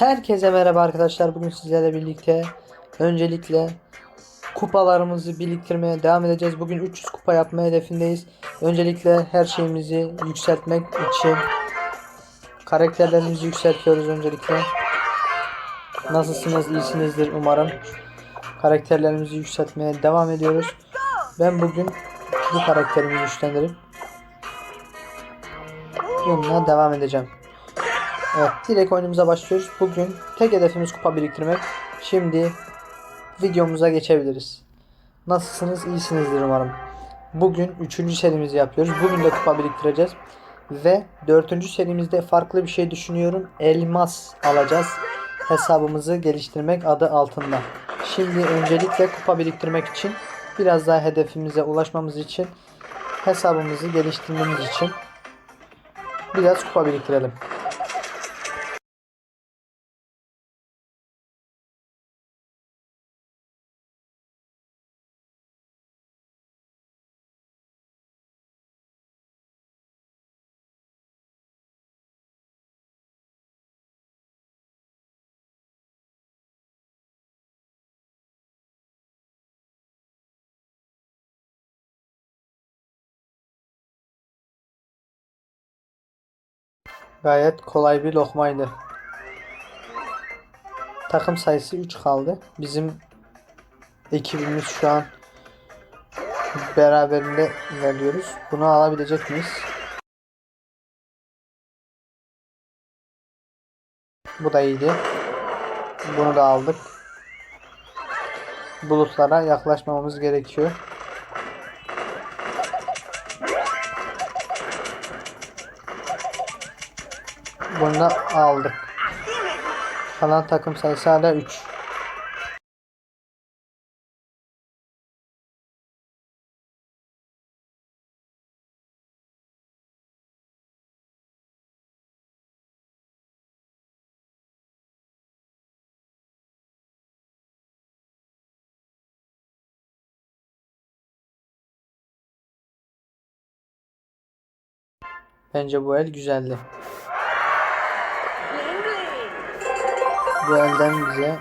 Herkese merhaba arkadaşlar. Bugün sizlerle birlikte öncelikle kupalarımızı biriktirmeye devam edeceğiz. Bugün 300 kupa yapma hedefindeyiz. Öncelikle her şeyimizi yükseltmek için karakterlerimizi yükseltiyoruz öncelikle. Nasılsınız? İyisinizdir umarım. Karakterlerimizi yükseltmeye devam ediyoruz. Ben bugün bu karakterimi güçlendirip bununla devam edeceğim. Evet direkt oyunumuza başlıyoruz. Bugün tek hedefimiz kupa biriktirmek. Şimdi videomuza geçebiliriz. Nasılsınız? İyisinizdir umarım. Bugün 3. serimizi yapıyoruz. Bugün de kupa biriktireceğiz. Ve 4. serimizde farklı bir şey düşünüyorum. Elmas alacağız. Hesabımızı geliştirmek adı altında. Şimdi öncelikle kupa biriktirmek için biraz daha hedefimize ulaşmamız için hesabımızı geliştirmemiz için biraz kupa biriktirelim. Gayet kolay bir lokmaydı. Takım sayısı 3 kaldı. Bizim ekibimiz şu an beraberinde ilerliyoruz. Bunu alabilecek miyiz? Bu da iyiydi. Bunu da aldık. Bulutlara yaklaşmamamız gerekiyor. Bunu da aldık. Kalan takım sayısı hala 3. Bence bu el güzeldi. Bu elden bize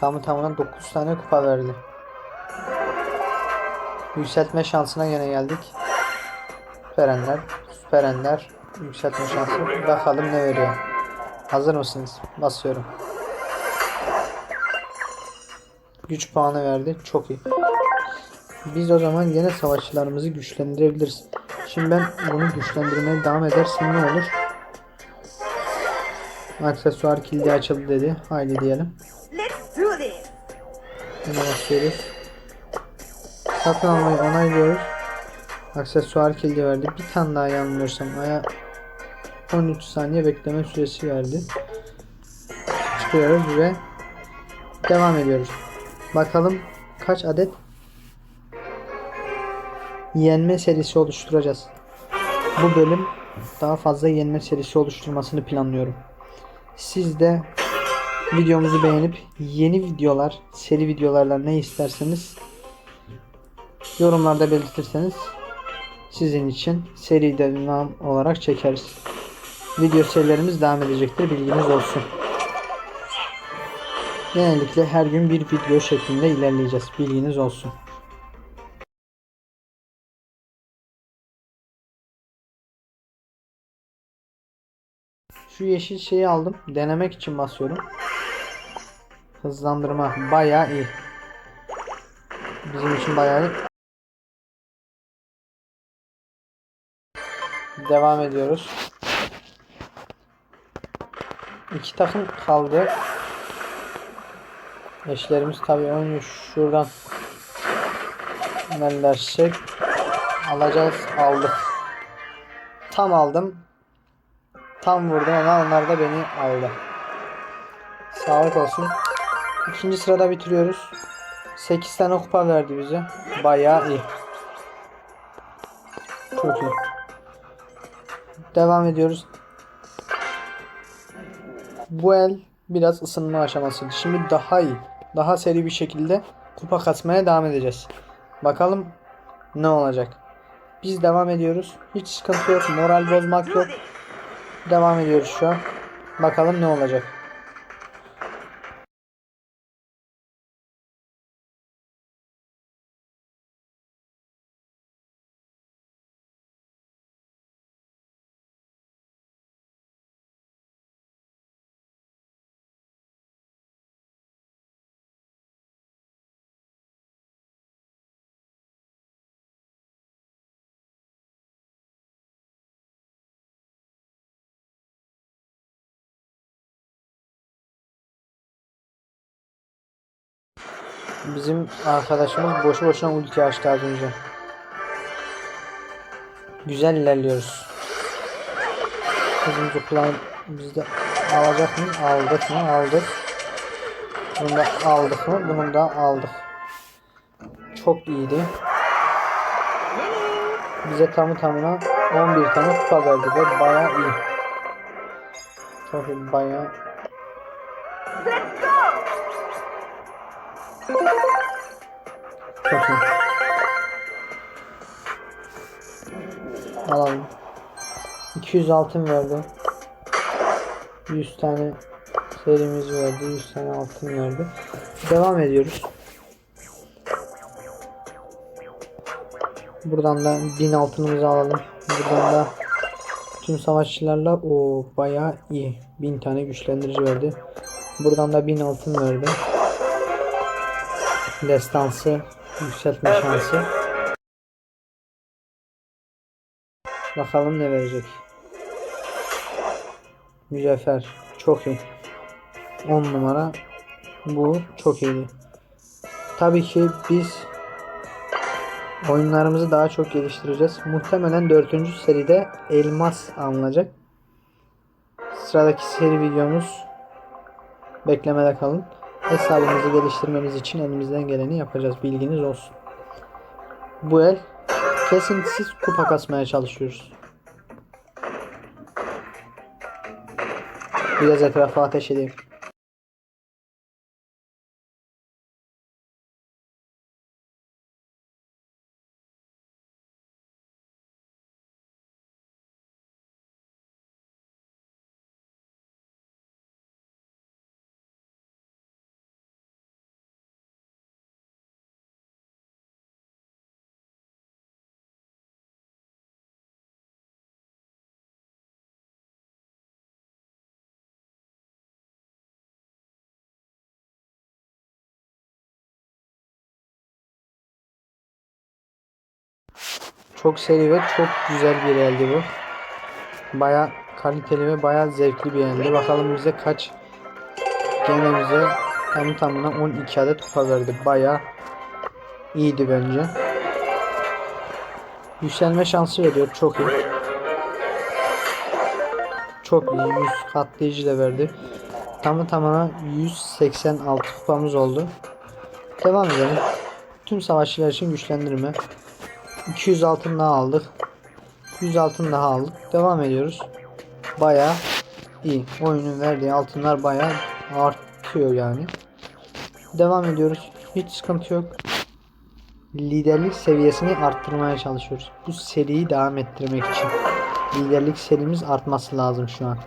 tamı tamına 9 tane kupa verdi. Yükseltme şansına yine geldik. Süper Ender, Süper Ender yükseltme şansı. Bakalım ne veriyor. Hazır mısınız? Basıyorum. Güç puanı verdi. Çok iyi. Biz o zaman yine savaşçılarımızı güçlendirebiliriz. Şimdi ben bunu güçlendirmeye devam edersem ne olur? Aksesuar kilidi açıldı dedi. Haydi diyelim. Buna basıyoruz. Satın almayı onaylıyoruz. Aksesuar kilidi verdi. Bir tane daha yanılmıyorsam aya 13 saniye bekleme süresi verdi. Çıkıyoruz ve devam ediyoruz. Bakalım kaç adet yenme serisi oluşturacağız. Bu bölüm daha fazla yenme serisi oluşturmasını planlıyorum. Siz de videomuzu beğenip yeni videolar, seri videolarla ne isterseniz yorumlarda belirtirseniz sizin için seri devam olarak çekeriz. Video serilerimiz devam edecektir. Bilginiz olsun. Genellikle her gün bir video şeklinde ilerleyeceğiz. Bilginiz olsun. Şu yeşil şeyi aldım. Denemek için basıyorum. Hızlandırma bayağı iyi. Bizim için bayağı iyi. Devam ediyoruz. İki takım kaldı. Eşlerimiz tabii oynuyor şuradan. Neler alacağız aldık. Tam aldım. Tam vurdum ama onlar da beni aldı. Sağlık olsun. İkinci sırada bitiriyoruz. 8 tane kupa verdi bize. Bayağı iyi. Çok iyi. Devam ediyoruz. Bu el biraz ısınma aşamasıydı. Şimdi daha iyi. Daha seri bir şekilde kupa kasmaya devam edeceğiz. Bakalım ne olacak. Biz devam ediyoruz. Hiç sıkıntı yok. Moral bozmak yok. Devam ediyoruz şu an. Bakalım ne olacak. Bizim arkadaşımız boşu boşuna ulti açtı az önce. Güzel ilerliyoruz. Kızımızı kullan biz de alacak mı? Aldık mı? Aldık. Bunu da aldık mı? Bunu da aldık. Çok iyiydi. Bize tamı tamına 11 tane kupa verdi ve bayağı iyi. Çok iyi, bayağı İyi. Alalım. 200 altın verdi. 100 tane serimiz verdi. 100 tane altın verdi. Devam ediyoruz. Buradan da 1000 altınımızı alalım. Buradan da tüm savaşçılarla o bayağı iyi. 1000 tane güçlendirici verdi. Buradan da 1000 altın verdi. Destansı yükseltme şansı. Bakalım ne verecek. Mücevher çok iyi. 10 numara. Bu çok iyi. Tabii ki biz oyunlarımızı daha çok geliştireceğiz. Muhtemelen 4. seride elmas alınacak. Sıradaki seri videomuz beklemede kalın. Hesabımızı geliştirmemiz için elimizden geleni yapacağız. Bilginiz olsun. Bu el kesintisiz kupa kasmaya çalışıyoruz. Biraz etrafa ateş edeyim. Çok seri ve çok güzel bir eldi bu. Baya kaliteli ve baya zevkli bir eldi. Bakalım bize kaç gene bize tam tamına 12 adet kupa verdi. Baya iyiydi bence. Yükselme şansı veriyor. Çok iyi. Çok iyi. 100 katlayıcı da verdi. Tamı tamına 186 kupamız oldu. Devam edelim. Tüm savaşçılar için güçlendirme. 200 altın daha aldık. 100 altın daha aldık. Devam ediyoruz. Baya iyi. Oyunun verdiği altınlar baya artıyor yani. Devam ediyoruz. Hiç sıkıntı yok. Liderlik seviyesini arttırmaya çalışıyoruz. Bu seriyi devam ettirmek için. Liderlik serimiz artması lazım şu an.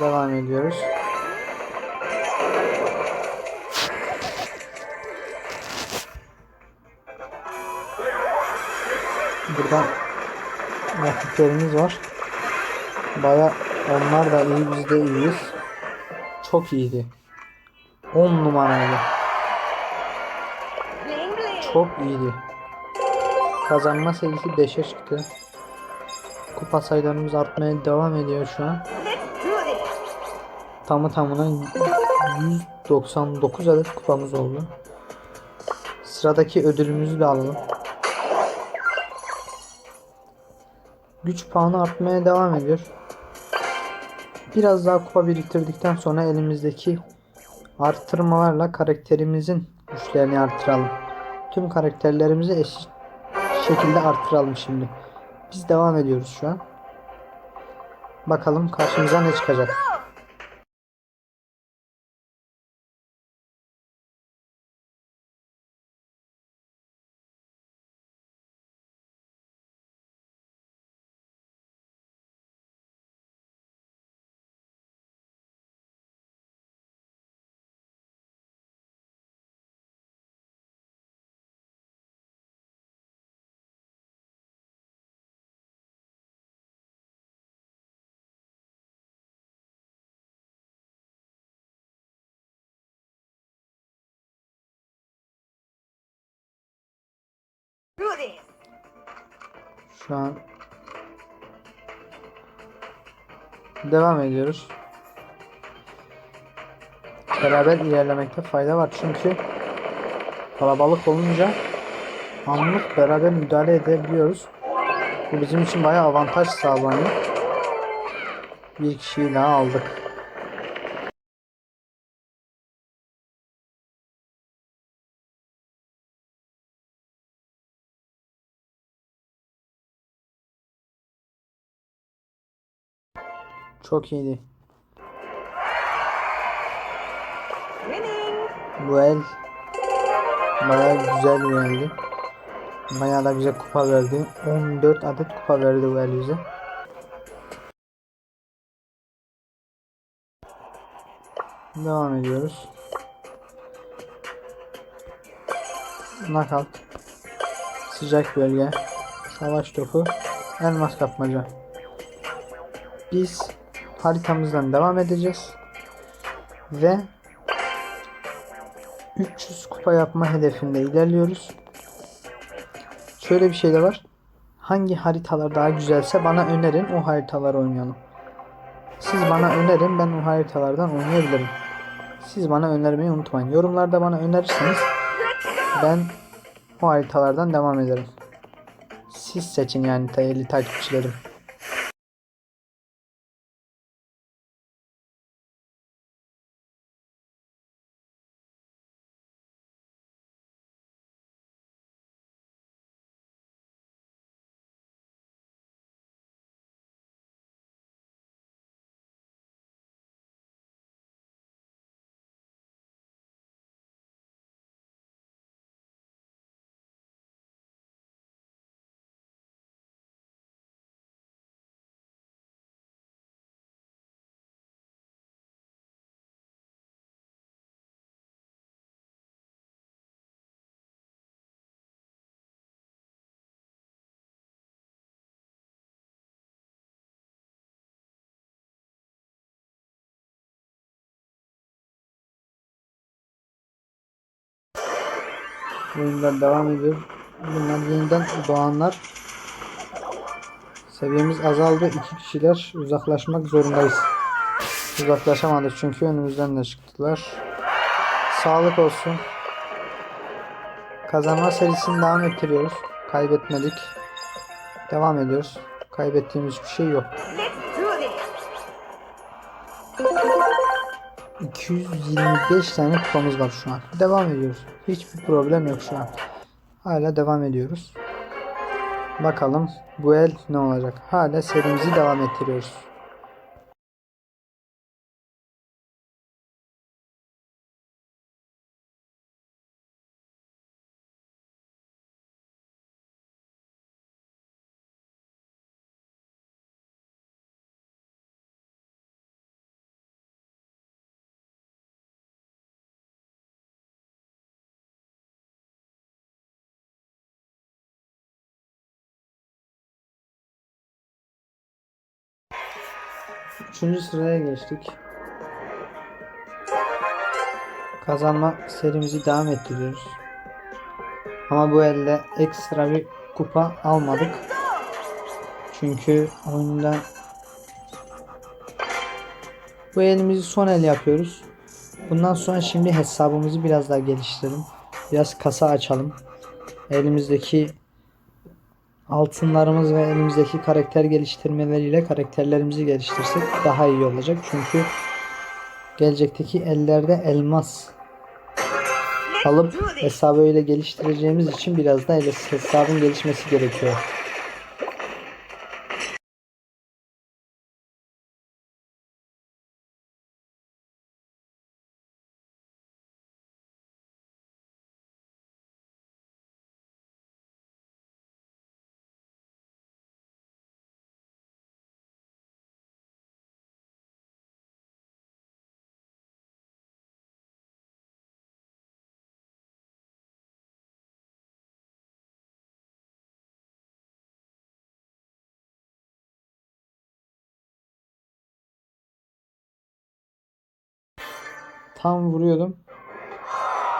Devam ediyoruz. Burada rakiplerimiz var. Baya onlar da iyi biz de iyiyiz. Çok iyiydi. 10 numaraydı. Çok iyiydi. Kazanma sayısı 5'e çıktı. Kupa sayılarımız artmaya devam ediyor şu an. Tamı tamına 199 adet kupamız oldu. Sıradaki ödülümüzü de alalım. Güç puanı artmaya devam ediyor. Biraz daha kupa biriktirdikten sonra elimizdeki Arttırmalarla karakterimizin güçlerini arttıralım. Tüm karakterlerimizi eşit şekilde arttıralım şimdi. Biz devam ediyoruz şu an. Bakalım karşımıza ne çıkacak. Şu an devam ediyoruz. Beraber ilerlemekte fayda var çünkü kalabalık olunca anlık beraber müdahale edebiliyoruz. Bu bizim için bayağı avantaj sağlanıyor. Bir kişiyi daha aldık. Çok iyiydi. Bu el bayağı güzel bir eldi. Bayağı da bize kupa verdi. 14 adet kupa verdi bu el bize. Devam ediyoruz. Knockout. Sıcak bölge. Savaş topu. Elmas kapmaca. Biz haritamızdan devam edeceğiz. Ve 300 kupa yapma hedefinde ilerliyoruz. Şöyle bir şey de var. Hangi haritalar daha güzelse bana önerin o haritaları oynayalım. Siz bana önerin ben o haritalardan oynayabilirim. Siz bana önermeyi unutmayın. Yorumlarda bana önerirseniz ben o haritalardan devam ederim. Siz seçin yani değerli takipçilerim. Oyunlar devam ediyor. Bunlar yeniden doğanlar. Seviyemiz azaldı. İki kişiler uzaklaşmak zorundayız. Uzaklaşamadık çünkü önümüzden de çıktılar. Sağlık olsun. Kazanma serisini devam ettiriyoruz. Kaybetmedik. Devam ediyoruz. Kaybettiğimiz bir şey yok. Let's do this. 225 tane kupamız var şu an. Devam ediyoruz. Hiçbir problem yok şu an. Hala devam ediyoruz. Bakalım bu el ne olacak? Hala serimizi devam ettiriyoruz. Üçüncü sıraya geçtik. Kazanma serimizi devam ettiriyoruz. Ama bu elde ekstra bir kupa almadık. Çünkü oyunda bu elimizi son el yapıyoruz. Bundan sonra şimdi hesabımızı biraz daha geliştirelim. Biraz kasa açalım. Elimizdeki altınlarımız ve elimizdeki karakter geliştirmeleriyle karakterlerimizi geliştirsek daha iyi olacak. Çünkü gelecekteki ellerde elmas alıp hesabı öyle geliştireceğimiz için biraz da hesabın gelişmesi gerekiyor. Tam vuruyordum.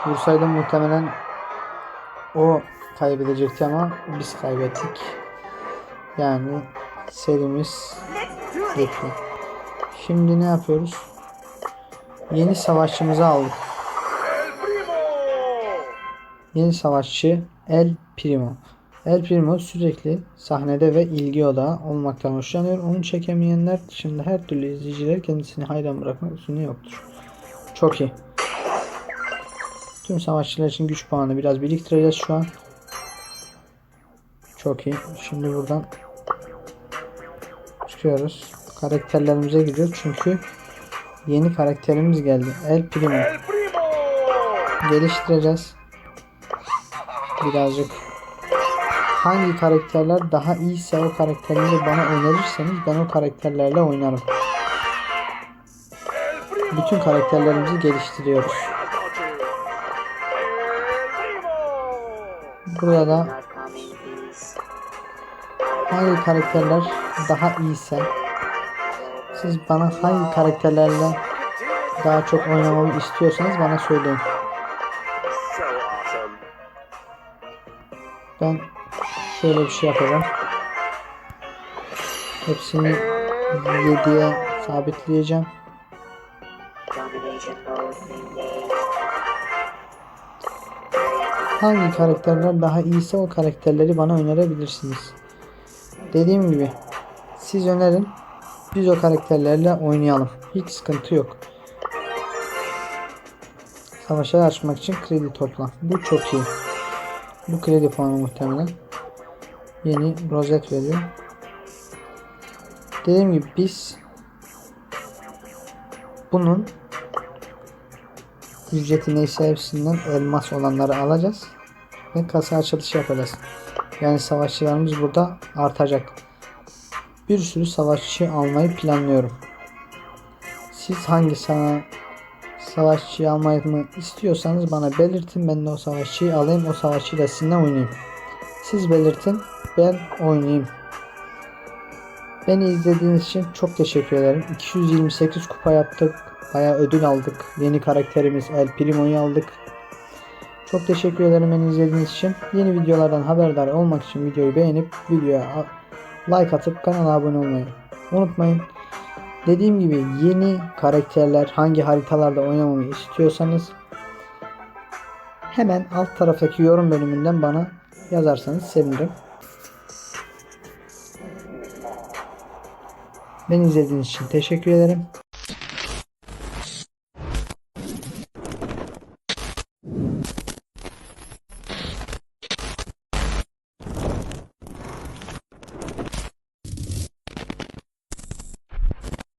Vursaydım muhtemelen o kaybedecekti ama biz kaybettik. Yani serimiz bitti. Şimdi ne yapıyoruz? Yeni savaşçımızı aldık. Yeni savaşçı El Primo. El Primo sürekli sahnede ve ilgi odağı olmaktan hoşlanıyor. Onu çekemeyenler dışında her türlü izleyiciler kendisini hayran bırakmak üstüne yoktur. Çok iyi. Tüm savaşçılar için güç puanı biraz biriktireceğiz şu an. Çok iyi. Şimdi buradan çıkıyoruz. Karakterlerimize gidiyoruz çünkü yeni karakterimiz geldi. El Primo. Geliştireceğiz. Birazcık hangi karakterler daha iyiyse o karakterleri bana önerirseniz ben o karakterlerle oynarım. Bütün karakterlerimizi geliştiriyoruz. Buraya da hangi karakterler daha iyiyse siz bana hangi karakterlerle daha çok oynamamı istiyorsanız bana söyleyin. Ben şöyle bir şey yapacağım. Hepsini 7'ye sabitleyeceğim. Hangi karakterler daha iyiyse o karakterleri bana önerebilirsiniz. Dediğim gibi siz önerin biz o karakterlerle oynayalım. Hiç sıkıntı yok. Savaşları açmak için kredi topla. Bu çok iyi. Bu kredi puanı muhtemelen. Yeni rozet veriyor. Dediğim gibi biz bunun ücreti neyse hepsinden elmas olanları alacağız. Ve kasa açılışı yapacağız. Yani savaşçılarımız burada artacak. Bir sürü savaşçı almayı planlıyorum. Siz hangi sana savaşçıyı almayı mı istiyorsanız bana belirtin. Ben de o savaşçıyı alayım. O savaşçıyla sizinle oynayayım. Siz belirtin. Ben oynayayım. Beni izlediğiniz için çok teşekkür ederim. 228 kupa yaptık. Bayağı ödül aldık. Yeni karakterimiz El Primo'yu aldık. Çok teşekkür ederim beni izlediğiniz için. Yeni videolardan haberdar olmak için videoyu beğenip videoya like atıp kanala abone olmayı unutmayın. Dediğim gibi yeni karakterler hangi haritalarda oynamamı istiyorsanız hemen alt taraftaki yorum bölümünden bana yazarsanız sevinirim. Beni izlediğiniz için teşekkür ederim.